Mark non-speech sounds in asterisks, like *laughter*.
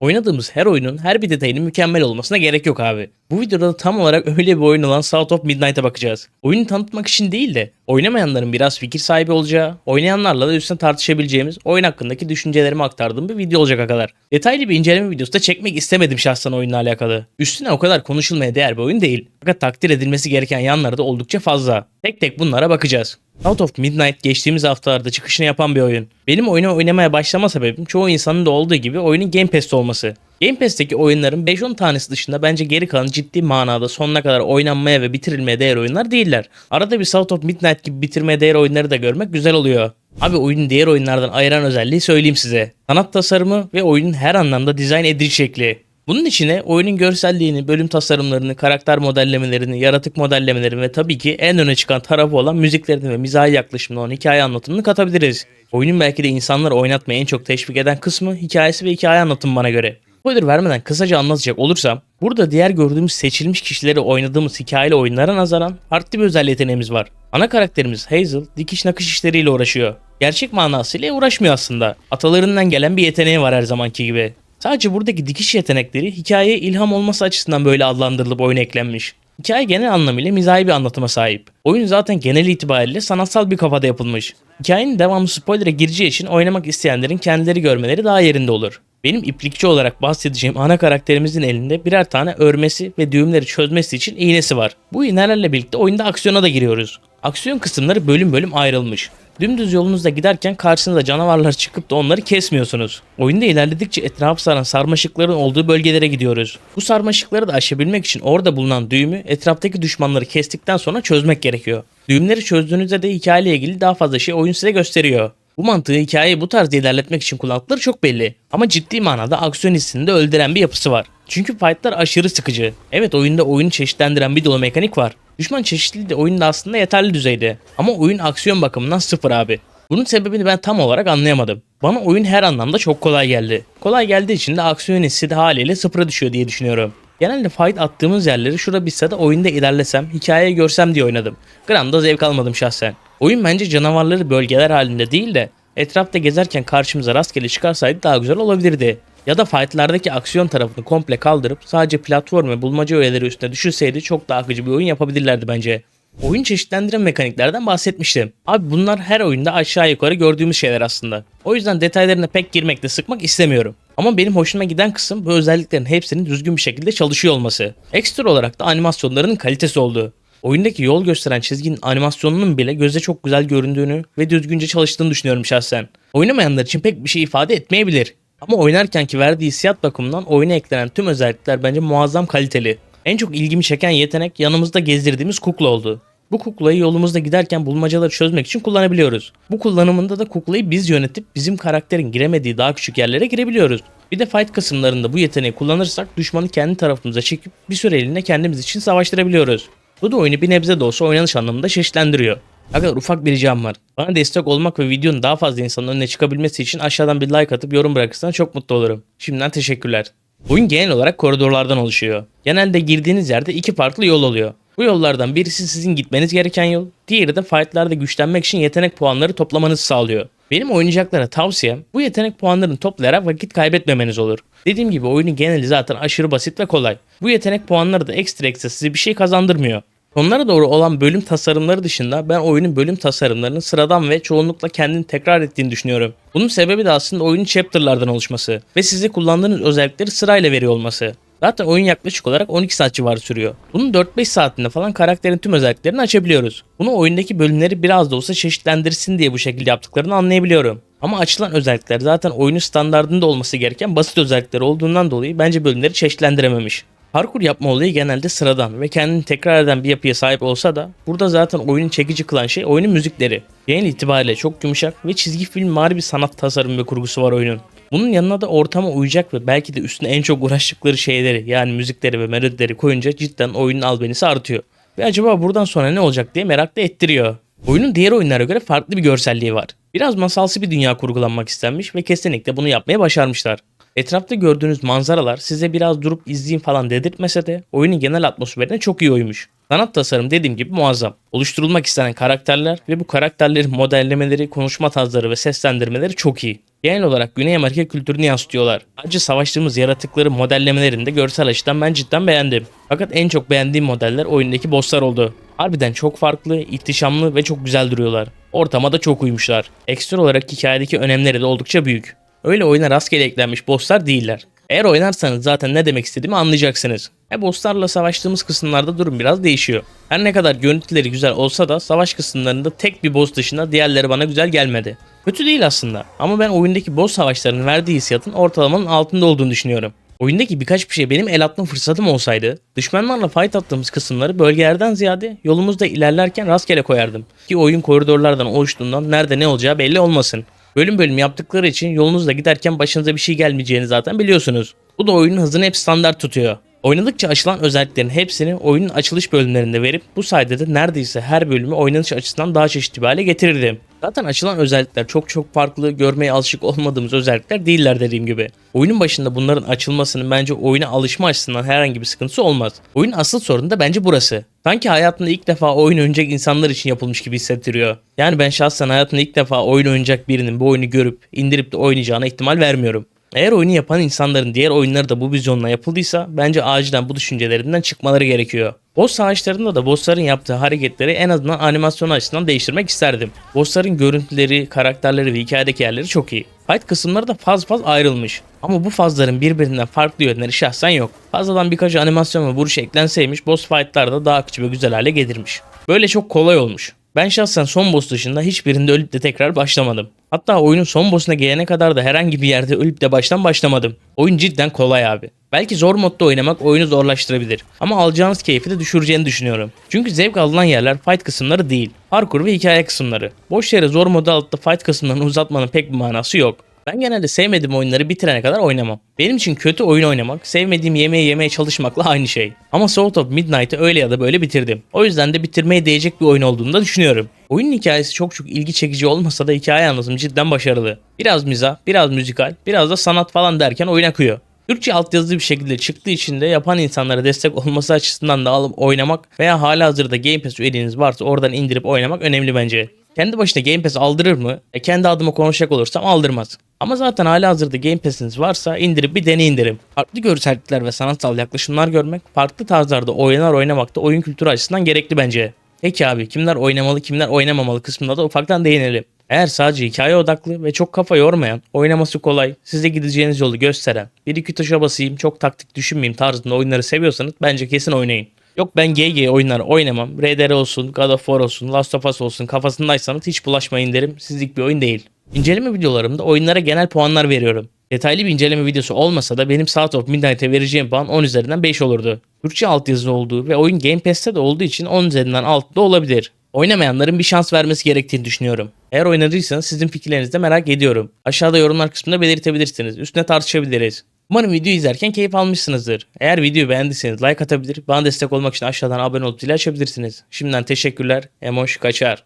Oynadığımız her oyunun her bir detayının mükemmel olmasına gerek yok abi. Bu videoda da tam olarak *laughs* öyle bir oyun olan South of Midnight'a bakacağız. Oyunu tanıtmak için değil de oynamayanların biraz fikir sahibi olacağı, oynayanlarla da üstüne tartışabileceğimiz oyun hakkındaki düşüncelerimi aktardığım bir video olacak kadar. Detaylı bir inceleme videosu da çekmek istemedim şahsen oyunla alakalı. Üstüne o kadar konuşulmaya değer bir oyun değil. Fakat takdir edilmesi gereken yanları da oldukça fazla. Tek tek bunlara bakacağız. Out of Midnight geçtiğimiz haftalarda çıkışını yapan bir oyun. Benim oyunu oynamaya başlama sebebim çoğu insanın da olduğu gibi oyunun Game Pass'te olması. Game Pass'teki oyunların 5-10 tanesi dışında bence geri kalan ciddi manada sonuna kadar oynanmaya ve bitirilmeye değer oyunlar değiller. Arada bir South of Midnight gibi bitirmeye değer oyunları da görmek güzel oluyor. Abi oyunun diğer oyunlardan ayıran özelliği söyleyeyim size. Sanat tasarımı ve oyunun her anlamda dizayn edici şekli. Bunun içine oyunun görselliğini, bölüm tasarımlarını, karakter modellemelerini, yaratık modellemelerini ve tabii ki en öne çıkan tarafı olan müziklerini ve mizahi yaklaşımlı olan hikaye anlatımını katabiliriz. Oyunun belki de insanları oynatmaya en çok teşvik eden kısmı hikayesi ve hikaye anlatımı bana göre. Spoiler vermeden kısaca anlatacak olursam, burada diğer gördüğümüz seçilmiş kişileri oynadığımız hikayeli oyunlara nazaran farklı bir özel yeteneğimiz var. Ana karakterimiz Hazel dikiş nakış işleriyle uğraşıyor. Gerçek manasıyla uğraşmıyor aslında. Atalarından gelen bir yeteneği var her zamanki gibi. Sadece buradaki dikiş yetenekleri hikayeye ilham olması açısından böyle adlandırılıp oyuna eklenmiş. Hikaye genel anlamıyla mizahi bir anlatıma sahip. Oyun zaten genel itibariyle sanatsal bir kafada yapılmış. Hikayenin devamı spoiler'a gireceği için oynamak isteyenlerin kendileri görmeleri daha yerinde olur. Benim iplikçi olarak bahsedeceğim ana karakterimizin elinde birer tane örmesi ve düğümleri çözmesi için iğnesi var. Bu iğnelerle birlikte oyunda aksiyona da giriyoruz. Aksiyon kısımları bölüm bölüm ayrılmış. Dümdüz yolunuzda giderken karşınıza canavarlar çıkıp da onları kesmiyorsunuz. Oyunda ilerledikçe etrafı saran sarmaşıkların olduğu bölgelere gidiyoruz. Bu sarmaşıkları da aşabilmek için orada bulunan düğümü etraftaki düşmanları kestikten sonra çözmek gerekiyor. Düğümleri çözdüğünüzde de hikayeyle ilgili daha fazla şey oyun size gösteriyor. Bu mantığı hikayeyi bu tarz ilerletmek için kullandıkları çok belli. Ama ciddi manada aksiyon hissini de öldüren bir yapısı var. Çünkü fightlar aşırı sıkıcı. Evet oyunda oyunu çeşitlendiren bir dolu mekanik var. Düşman çeşitliliği de oyunda aslında yeterli düzeyde. Ama oyun aksiyon bakımından sıfır abi. Bunun sebebini ben tam olarak anlayamadım. Bana oyun her anlamda çok kolay geldi. Kolay geldiği için de aksiyon hissi de haliyle sıfıra düşüyor diye düşünüyorum. Genelde fight attığımız yerleri şura bitse de oyunda ilerlesem, hikayeyi görsem diye oynadım. Gram da zevk almadım şahsen. Oyun bence canavarları bölgeler halinde değil de etrafta gezerken karşımıza rastgele çıkarsaydı daha güzel olabilirdi. Ya da fightlardaki aksiyon tarafını komple kaldırıp sadece platform ve bulmaca öğeleri üstüne düşürseydi çok daha akıcı bir oyun yapabilirlerdi bence. Oyun çeşitlendiren mekaniklerden bahsetmiştim. Abi bunlar her oyunda aşağı yukarı gördüğümüz şeyler aslında. O yüzden detaylarına pek girmekte sıkmak istemiyorum. Ama benim hoşuma giden kısım bu özelliklerin hepsinin düzgün bir şekilde çalışıyor olması. Ekstra olarak da animasyonlarının kalitesi olduğu. Oyundaki yol gösteren çizginin animasyonunun bile göze çok güzel göründüğünü ve düzgünce çalıştığını düşünüyorum şahsen. Oynamayanlar için pek bir şey ifade etmeyebilir. Ama oynarkenki verdiği hissiyat bakımından oyuna eklenen tüm özellikler bence muazzam kaliteli. En çok ilgimi çeken yetenek yanımızda gezdirdiğimiz kukla oldu. Bu kuklayı yolumuzda giderken bulmacaları çözmek için kullanabiliyoruz. Bu kullanımında da kuklayı biz yönetip bizim karakterin giremediği daha küçük yerlere girebiliyoruz. Bir de fight kısımlarında bu yeteneği kullanırsak düşmanı kendi tarafımıza çekip bir süreliğine kendimiz için savaştırabiliyoruz. Bu da oyunu bir nebze de olsa oynanış anlamında çeşitlendiriyor. Arkadaşlar ufak bir ricam var. Bana destek olmak ve videonun daha fazla insanın önüne çıkabilmesi için aşağıdan bir like atıp yorum bırakırsan çok mutlu olurum. Şimdiden teşekkürler. Oyun genel olarak koridorlardan oluşuyor. Genelde girdiğiniz yerde iki farklı yol oluyor. Bu yollardan birisi sizin gitmeniz gereken yol, diğeri de fightlarda güçlenmek için yetenek puanları toplamanızı sağlıyor. Benim oynayacaklara tavsiyem bu yetenek puanlarını toplayarak vakit kaybetmemeniz olur. Dediğim gibi oyunun geneli zaten aşırı basit ve kolay. Bu yetenek puanları da ekstra ekstra size bir şey kazandırmıyor. Sonlara doğru olan bölüm tasarımları dışında ben oyunun bölüm tasarımlarının sıradan ve çoğunlukla kendini tekrar ettiğini düşünüyorum. Bunun sebebi de aslında oyunun chapter'lardan oluşması ve size kullandığınız özellikleri sırayla veriyor olması. Zaten oyun yaklaşık olarak 12 saat civarı sürüyor. Bunun 4-5 saatinde falan karakterin tüm özelliklerini açabiliyoruz. Bunu oyundaki bölümleri biraz da olsa çeşitlendirsin diye bu şekilde yaptıklarını anlayabiliyorum. Ama açılan özellikler zaten oyunun standartında olması gereken basit özellikler olduğundan dolayı bence bölümleri çeşitlendirememiş. Parkur yapma olayı genelde sıradan ve kendini tekrar eden bir yapıya sahip olsa da burada zaten oyunu çekici kılan şey oyunun müzikleri. Genel itibariyle çok yumuşak ve çizgi film mari bir sanat tasarımı ve kurgusu var oyunun. Bunun yanına da ortama uyacak ve belki de üstüne en çok uğraştıkları şeyleri yani müzikleri ve melodileri koyunca cidden oyunun albenisi artıyor. Ve acaba buradan sonra ne olacak diye merak da ettiriyor. Oyunun diğer oyunlara göre farklı bir görselliği var. Biraz masalsı bir dünya kurgulanmak istenmiş ve kesinlikle bunu yapmaya başarmışlar. Etrafta gördüğünüz manzaralar size biraz durup izleyin falan dedirtmese de oyunun genel atmosferine çok iyi uymuş. Sanat tasarım dediğim gibi muazzam. Oluşturulmak istenen karakterler ve bu karakterlerin modellemeleri, konuşma tarzları ve seslendirmeleri çok iyi. Genel olarak Güney Amerika kültürünü yansıtıyorlar. Ayrıca savaştığımız yaratıkları modellemelerini de görsel açıdan ben cidden beğendim. Fakat en çok beğendiğim modeller oyundaki bosslar oldu. Harbiden çok farklı, ihtişamlı ve çok güzel duruyorlar. Ortama da çok uymuşlar. Ekstra olarak hikayedeki önemleri de oldukça büyük. Öyle oyuna rastgele eklenmiş bosslar değiller. Eğer oynarsanız zaten ne demek istediğimi anlayacaksınız. E bosslarla savaştığımız kısımlarda durum biraz değişiyor. Her ne kadar görüntüleri güzel olsa da savaş kısımlarında tek bir boss dışında diğerleri bana güzel gelmedi. Kötü değil aslında ama ben oyundaki boss savaşlarının verdiği hissiyatın ortalamanın altında olduğunu düşünüyorum. Oyundaki birkaç bir şey benim el atma fırsatım olsaydı, düşmanlarla fight attığımız kısımları bölgelerden ziyade yolumuzda ilerlerken rastgele koyardım. Ki oyun koridorlardan oluştuğundan nerede ne olacağı belli olmasın. Bölüm bölüm yaptıkları için yolunuzda giderken başınıza bir şey gelmeyeceğini zaten biliyorsunuz. Bu da oyunun hızını hep standart tutuyor. Oynadıkça açılan özelliklerin hepsini oyunun açılış bölümlerinde verip bu sayede de neredeyse her bölümü oynanış açısından daha çeşitli bir hale getirirdim. Zaten açılan özellikler çok çok farklı, görmeye alışık olmadığımız özellikler değiller dediğim gibi. Oyunun başında bunların açılmasının bence oyuna alışma açısından herhangi bir sıkıntısı olmaz. Oyunun asıl sorunu da bence burası. Sanki hayatında ilk defa oyun oynayacak insanlar için yapılmış gibi hissettiriyor. Yani ben şahsen hayatımda ilk defa oyun oynayacak birinin bu oyunu görüp indirip de oynayacağına ihtimal vermiyorum. Eğer oyunu yapan insanların diğer oyunları da bu vizyonla yapıldıysa bence acilen bu düşüncelerinden çıkmaları gerekiyor. Boss savaşlarında da bossların yaptığı hareketleri en azından animasyon açısından değiştirmek isterdim. Bossların görüntüleri, karakterleri ve hikayedeki yerleri çok iyi. Fight kısımları da faz faz ayrılmış. Ama bu fazların birbirinden farklı yönleri şahsen yok. Fazladan birkaç animasyon ve vuruş eklenseymiş boss fightlar da daha akıcı ve güzel hale getirmiş. Böyle çok kolay olmuş. Ben şahsen son boss dışında hiçbirinde ölüp de tekrar başlamadım. Hatta oyunun son boss'una gelene kadar da herhangi bir yerde ölüp de baştan başlamadım. Oyun cidden kolay abi. Belki zor modda oynamak oyunu zorlaştırabilir. Ama alacağınız keyfi de düşüreceğini düşünüyorum. Çünkü zevk alınan yerler fight kısımları değil. Parkur ve hikaye kısımları. Boş yere zor moda alıp da fight kısımlarını uzatmanın pek bir manası yok. Ben genelde sevmediğim oyunları bitirene kadar oynamam. Benim için kötü oyun oynamak, sevmediğim yemeği yemeye çalışmakla aynı şey. Ama Sword of Midnight'ı öyle ya da böyle bitirdim. O yüzden de bitirmeye değecek bir oyun olduğunu da düşünüyorum. Oyunun hikayesi çok çok ilgi çekici olmasa da hikaye anlatımı cidden başarılı. Biraz mizah, biraz müzikal, biraz da sanat falan derken oyun akıyor. Türkçe altyazılı bir şekilde çıktığı için de yapan insanlara destek olması açısından da alıp oynamak veya hala hazırda Game Pass üyeliğiniz varsa oradan indirip oynamak önemli bence. Kendi başına Game Pass aldırır mı? E kendi adıma konuşacak olursam aldırmaz. Ama zaten hala hazırda Game Pass'iniz varsa indirip bir deneyin derim. Farklı görsellikler ve sanatsal yaklaşımlar görmek, farklı tarzlarda oyunlar oynamak da oyun kültürü açısından gerekli bence. Peki abi kimler oynamalı kimler oynamamalı kısmında da ufaktan değinelim. Eğer sadece hikaye odaklı ve çok kafa yormayan, oynaması kolay, size gideceğiniz yolu gösteren, bir iki tuşa basayım çok taktik düşünmeyeyim tarzında oyunları seviyorsanız bence kesin oynayın. Yok ben GG oyunları oynamam. RDR olsun, God of War olsun, Last of Us olsun kafasındaysanız hiç bulaşmayın derim. Sizlik bir oyun değil. İnceleme videolarımda oyunlara genel puanlar veriyorum. Detaylı bir inceleme videosu olmasa da benim South of Midnight'e vereceğim puan 10 üzerinden 5 olurdu. Türkçe altyazılı olduğu ve oyun Game Pass'te de olduğu için 10 üzerinden 6 da olabilir. Oynamayanların bir şans vermesi gerektiğini düşünüyorum. Eğer oynadıysanız sizin fikirlerinizi de merak ediyorum. Aşağıda yorumlar kısmında belirtebilirsiniz. Üstüne tartışabiliriz. Umarım videoyu izlerken keyif almışsınızdır. Eğer videoyu beğendiyseniz like atabilir, bana destek olmak için aşağıdan abone olup zili açabilirsiniz. Şimdiden teşekkürler. Emoş kaçar.